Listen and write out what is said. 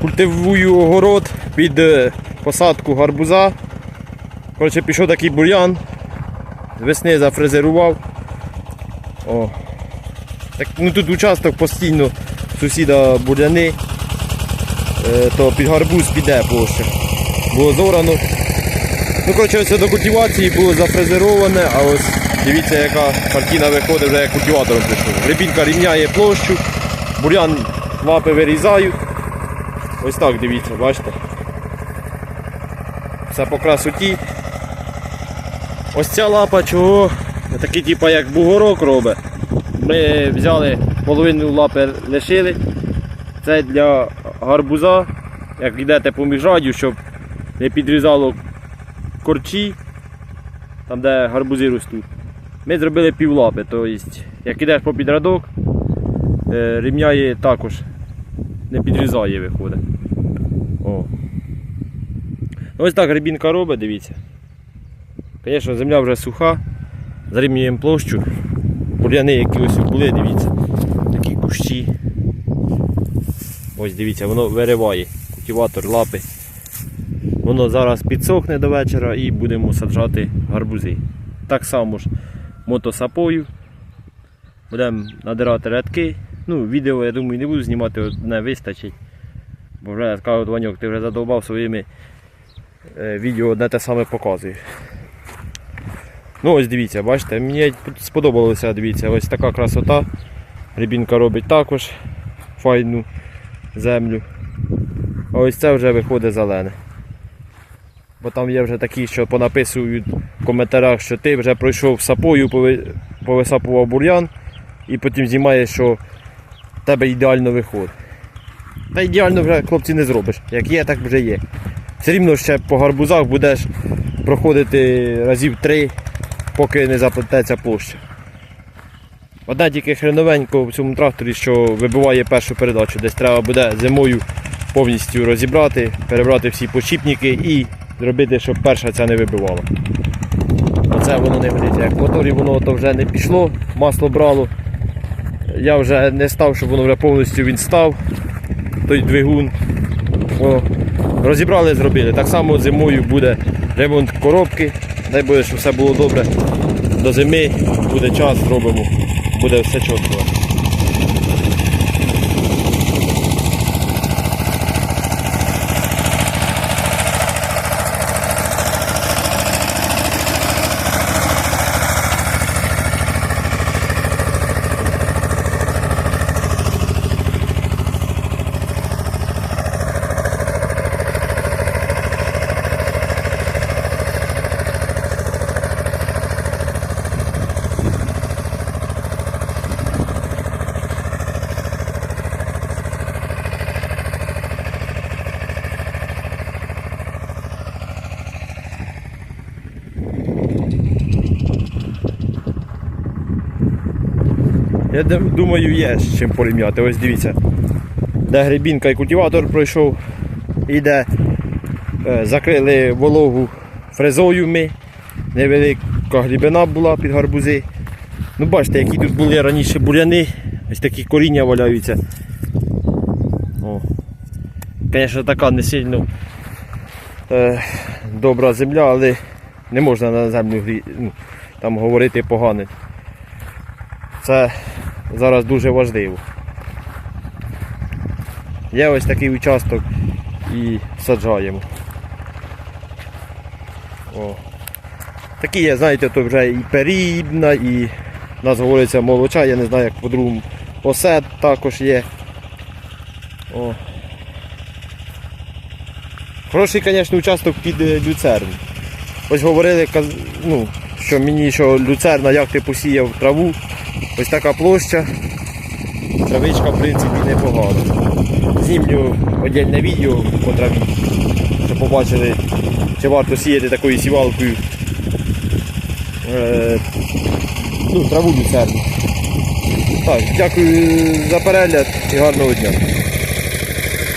Культивую огород під е, посадку гарбуза. Коротше, пішов такий бур'ян. З весни зафрезерував. О. Так, ну, тут участок постійно сусіда бур'яни, е, то під гарбуз піде площа. Було зорано. Ну, коротше, ось до культивації було зафрезероване, а ось дивіться, яка картина виходить, вже як культиватором пішов. Грибінка рівняє площу, бур'ян лапи вирізають. Ось так дивіться, бачите. Все по красоті. Ось ця лапа чого такий типу як бугорок робить. Ми взяли половину лапи лишили. Це для гарбуза, як йдете по міжрадю, щоб не підрізало корчі, там де гарбузи ростуть. Ми зробили півлапи, тобто, як ідеш по підрадок, е, рівняє також, не підрізає виходить. О. Ось так грибінка робить, дивіться. Звісно, земля вже суха, зарівнюємо площу. Бур'яни, які ось були, дивіться. Такі кущі. Ось дивіться, воно вириває. Культиватор лапи. Воно зараз підсохне до вечора і будемо саджати гарбузи. Так само ж мотосапою. Будемо надирати рядки. Ну, відео, я думаю, не буду знімати, одне вистачить. Бо вже скажу, Ваньок, ти вже задовбав своїми е, відео одне те саме показує. Ну ось дивіться, бачите, мені сподобалося, дивіться, ось така красота. Рібінка робить також файну землю. А ось це вже виходить зелене. Бо там є вже такі, що понаписують в коментарях, що ти вже пройшов сапою, повисапував бур'ян і потім знімаєш, що тебе ідеально виходить. Та ідеально вже хлопці не зробиш. Як є, так вже є. Все рівно ще по гарбузах будеш проходити разів три, поки не заплететься площа. Одне тільки хреновенько в цьому тракторі, що вибиває першу передачу. Десь треба буде зимою повністю розібрати, перебрати всі почіпники і зробити, щоб перша ця не вибивала. Оце воно не годиться. Як в моторі воно то вже не пішло, масло брало. Я вже не став, щоб воно вже повністю він став, той двигун. О, розібрали, зробили. Так само зимою буде ремонт коробки. Дай Боже, щоб все було добре. До зими буде час, зробимо, буде все чітко. Я думаю, є з чим порівняти. Ось дивіться. Де грибінка і культиватор пройшов, і де е, закрили вологу фрезою ми. Невелика глибина була під гарбузи. Ну бачите, які тут були раніше буряни, ось такі коріння валяються. Звісно, така не сильно е, добра земля, але не можна на землю ну, там говорити погано. Це зараз дуже важливо. Є ось такий участок і саджаємо. О. Такі є, знаєте, то вже і перібна, і у нас говориться молоча, я не знаю як по-другому. Осет також є. О. Хороший, звісно, участок під е, люцерну. Ось говорили, ну, що мені що люцерна, як ти посіяв траву. Ось така площа. Травичка, в принципі, непогана. Знімлю одільне відео по траві, щоб побачили, чи варто сіяти такою сівалкою е, ну, траву люцерну. Так, дякую за перегляд і гарного дня.